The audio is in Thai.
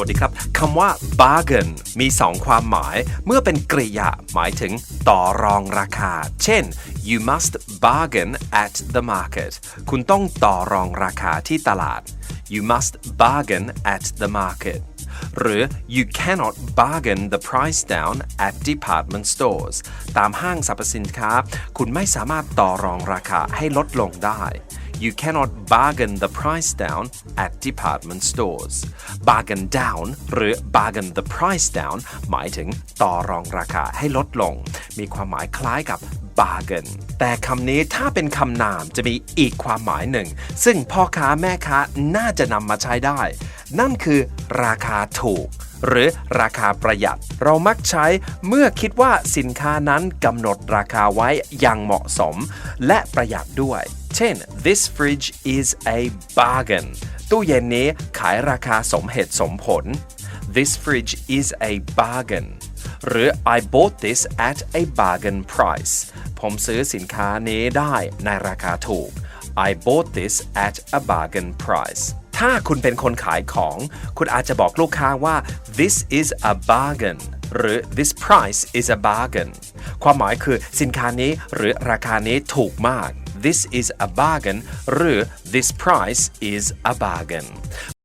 วัสดีครับคำว่า bargain มี 2 ความหมาย เมื่อเป็นกริยาหมายถึงต่อรองราคา เช่น you must bargain at the market คุณต้องต่อรองราคาที่ตลาด you must bargain at the market หรือ you cannot bargain the price down at department stores ตามห้างสรรพสินค้า คุณไม่สามารถต่อรองราคาให้ลดลงได้ You cannot bargain the price down at department stores. Bargain down หรือ bargain the price down หมายถึงต่อรองราคาให้ลดลง มีความหมายคล้ายกับ bargain แต่คำนี้ถ้าเป็นคำนามจะมีอีกความหมายหนึ่ง ซึ่งพ่อค้าแม่ค้าน่าจะนำมาใช้ได้ นั่นคือราคาถูก หรือราคาประหยัด เรามักใช้เมื่อคิดว่าสินค้านั้นกำหนดราคาไว้อย่างเหมาะสม และประหยัดด้วย เช่น this fridge is a bargain ตู้เย็นนี้ขายราคาสมเหตุสมผล this fridge is a bargain หรือ I bought this at a bargain price ผมซื้อสินค้านี้ได้ในราคาถูก I bought this at a bargain price ถ้าคุณเป็นคนขายของ คุณอาจจะบอกลูกค้าว่า this is a bargain หรือ this price is a bargain ความหมายคือสินค้านี้หรือราคานี้ถูกมาก This is a bargain. This price is a bargain.